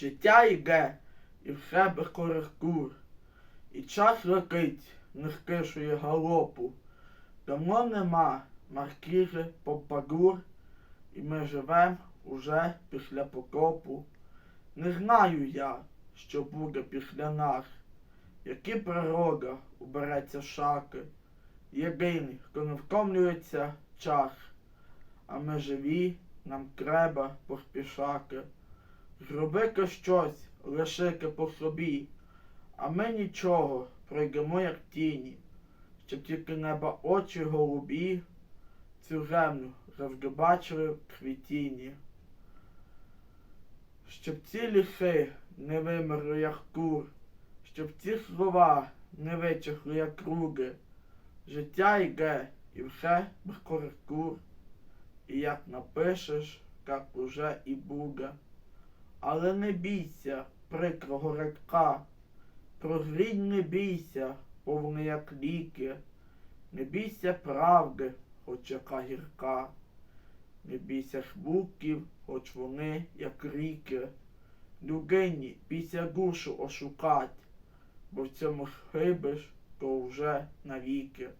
Життя йде, і все без коректур. І час летить, не скишує галопу. Давно нема маркізи попадур, і ми живем уже після потопу. Не знаю я, що буде після нас, які природа убереться шаки. Єдиний, хто не втомлюється час, а ми живі, нам треба поспішати. Зробити щось, лишити по собі, а ми нічого, пройдемо як тіні, щоб тільки неба очі голубі, цю землю завжди бачили в квітінні. Щоб ці ліси не вимерли як кур, щоб ці слова не вичахли як круги. Життя йде і все без коректур. І як напишеш, так уже і буде. Але не бійся прикрого рядка, прозрінь не бійся, повний як ліки, не бійся правди, хоч яка гірка, не бійся звуків, хоч вони як ріки. Людині бійся душу ошукать, бо в цьому схибиш, то вже навіки.